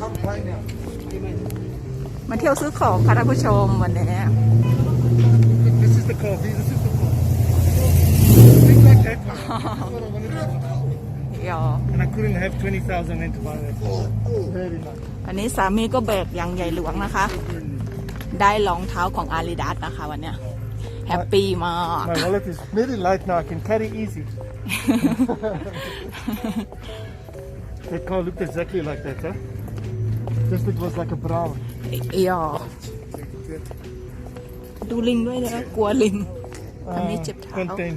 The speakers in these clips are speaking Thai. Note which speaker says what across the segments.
Speaker 1: right now.
Speaker 2: มาเที่ยวซื้อของค่ะท่านผู้ชมวันนี้
Speaker 1: Look, this is the coffee. This is the coffee. Things like that. That's what I wanted to do.
Speaker 2: เดี๋ยว
Speaker 1: And I couldn't have 20,000 rent to buy that. Very nice.
Speaker 2: อันนี้สามีก็แบกอย่างใหญ่หลวงนะคะ ได้รองเท้าของอา d ิดาสนะคะวันเนี้ยแฮปปี้มาก
Speaker 1: My wallet is very light now. I can carry easy. that car looked exactly like that, huh? Just it was like a brown.
Speaker 2: เอียวดูลิงด้วยนะกลัวลิงอันนี้เจ็บเท้า
Speaker 1: Contain.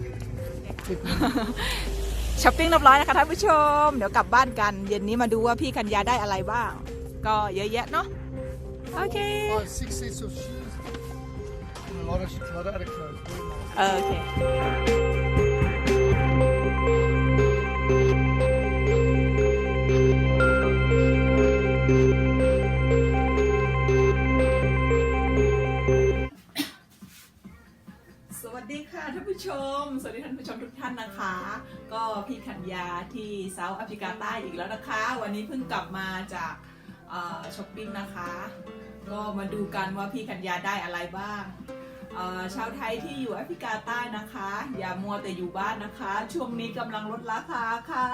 Speaker 2: ช้อปปิ้งเรียบร้อยนะคะท่านผู้ชม เดี๋ยวกลับบ้านกัน เย็นนี้มาดูว่าพี่คัญญาได้อะไรบ้าง ก็เยอะแยะเนาะ โอเค
Speaker 1: Five, six sets of shoes. And a lot of, lot of other clothes. Very nice.
Speaker 2: เชมทุกท่านนะคะ ก็พี่ขัญญาที่เซาท์แอฟริกาใต้อีกแล้วนะคะ วันนี้เพิ่งกลับมาจากช้อปปิ้งนะคะ ก็มาดูกันว่าพี่ขัญญาได้อะไรบ้างชาวไทยที่อยู่แอฟริกาใต้นะคะ อย่ามัวแต่อยู่บ้านนะคะ ช่วงนี้กำลังลดราคาค่ะ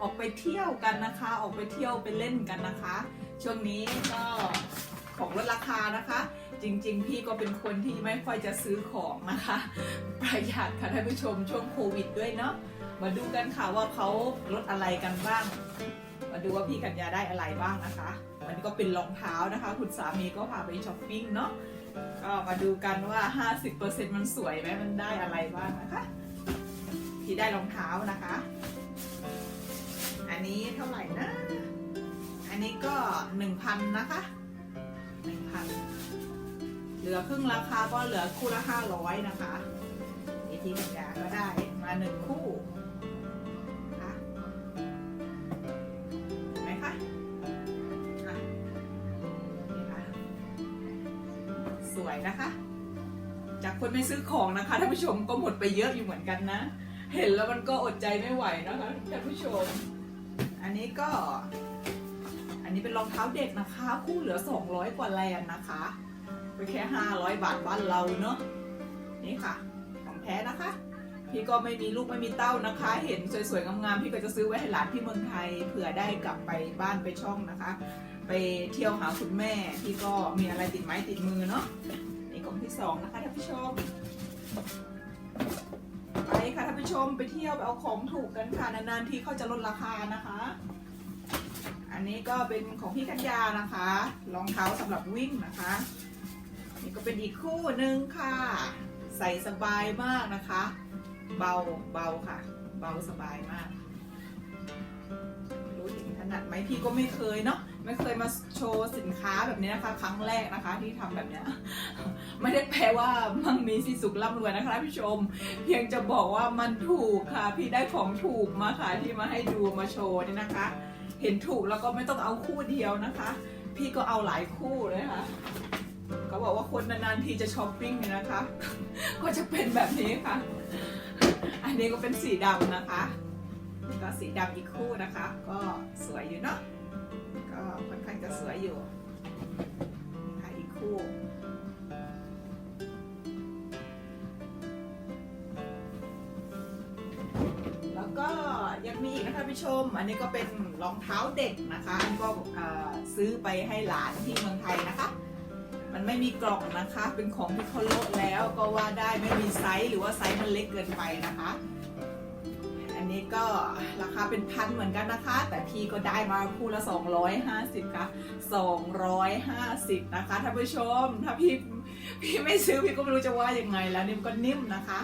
Speaker 2: ออกไปเที่ยวกันนะคะ ออกไปเที่ยวไปเล่นกันนะคะ ช่วงนี้ก็ของลดราคานะคะ จริง ๆ พี่ก็เป็นคนที่ไม่ค่อยจะซื้อของนะคะ ประหยัดค่ะท่านผู้ชมช่วงโควิดด้วยเนาะมาดูกันค่ะว่าเขาลดอะไรกันบ้าง มาดูว่าพี่กัญญาได้อะไรบ้างนะคะวันนี้ก็เป็นรองเท้านะคะ คุณสามีก็พาไปช้อปปิ้งเนาะก็มาดูกันว่า 50%มันสวยไหมมันได้อะไรบ้างนะคะ ที่ได้รองเท้านะคะ อันนี้เท่าไหร่นะ อันนี้ก็ 1,000 นะคะ 1,000 เหลือครึ่งราคาก็เหลือคู่ละห้าร้อยนะคะนี่ที่กัญญาก็ได้มาหนึ่งคู่ค่ะเห็นไหมคะอะนี่ค่ะสวยนะคะ จากคนไม่ซื้อของนะคะท่านผู้ชมก็หมดไปเยอะอยู่เหมือนกันนะ เห็นแล้วมันก็อดใจไม่ไหวนะคะท่านผู้ชม อันนี้ก็ อันนี้เป็นรองเท้าเด็กนะคะ คู่เหลือ 200 กว่าแลนนะคะ ไปแค่ 500 บาทบ้านเราเนาะนี่ค่ะ ของแท้นะคะ พี่ก็ไม่มีลูกไม่มีเต้านะคะ เห็นสวยๆงามๆพี่ก็จะซื้อไว้ให้หลานที่เมืองไทยเผื่อได้กลับไปบ้านไปช่องนะคะ ไปเที่ยวหาคุณแม่พี่ก็มีอะไรติดไม้ติดมือเนาะนี่กล่องที่สองนะคะท่านผู้ชมไปค่ะท่านผู้ชมไปเที่ยวไปเอาของถูกกันค่ะนานๆทีเขาจะลดราคานะคะ อันนี้ก็เป็นของพี่กัญญานะคะรองเท้าสำหรับวิ่งนะคะ นี่ก็เป็นอีกคู่หนึ่งค่ะ ใส่สบายมากนะคะ เบาเบาค่ะ เบาสบายมาก รู้ถึงถนัดไหมพี่ก็ไม่เคยเนาะไม่เคยมาโชว์สินค้าแบบนี้นะคะ ครั้งแรกนะคะที่ทำแบบเนี้ยไม่ได้แปลว่ามั่งมีสิสุขร่ำรวยนะคะท่ชม เพียงจะบอกว่ามันถูกค่ะ พี่ได้ของถูกมาค่ะที่มาให้ดูมาโชว์นี่นะคะ เห็นถูกแล้วก็ไม่ต้องเอาคู่เดียวนะคะ พี่ก็เอาหลายคู่เลยค่ะ เขาบอกว่าคนนานๆทีจะช้อปปิ้งเนี่ยนะคะ ก็จะเป็นแบบนี้ค่ะ อันนี้ก็เป็นสีดำนะคะก็สีดำอีกคู่นะคะ ก็สวยอยู่เนาะก็ค่อนข้างจะสวยอยู่นี่ค่ะอีกคู่แล้วก็ยังมีอีกนะคะพี่ชม อันนี้ก็เป็นรองเท้าเด็กนะคะอันนี้ก็ซื้อไปให้หลานที่เมืองไทยนะคะ มันไม่มีกล่องนะคะ เป็นของที่เขาโละแล้วก็ว่าได้ไม่มีไซส์หรือว่าไซส์มันเล็กเกินไปนะคะ อันนี้ก็ราคาเป็นพันเหมือนกันนะคะ แต่พี่ก็ได้มาคู่ละ 250 ค่ะ 250 นะคะท่านผู้ชม ถ้าพี่พี่ไม่ซื้อพี่ก็ไม่รู้จะว่ายังไงแล้วนี่มันก็นิ่มนะคะ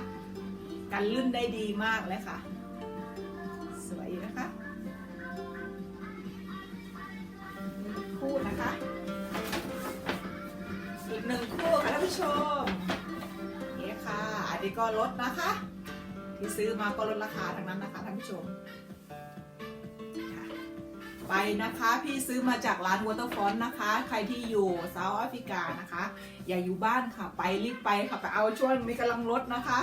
Speaker 2: กันลื่นได้ดีมากเลยค่ะ สวยนะคะ คู่นะคะ ผู้ชมนี่ค่ะ อันนี้ก็ลดนะคะ ที่ซื้อมาก็ลดราคาทั้งนั้นนะคะท่านผู้ชม ไปนะคะพี่ซื้อมาจากร้านวอเตอร์ฟอนนะคะ ใครที่อยู่เซาท์แอฟริกานะคะ อย่าอยู่บ้านค่ะ ไปรีบไปค่ะไปเอาช่วงนี้กำลังลดนะคะ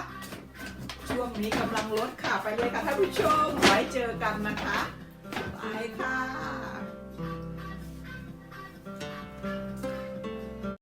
Speaker 2: ช่วงนี้กำลังลดค่ะไปเลยค่ะท่านผู้ชมไว้เจอกันนะคะ ไปค่ะ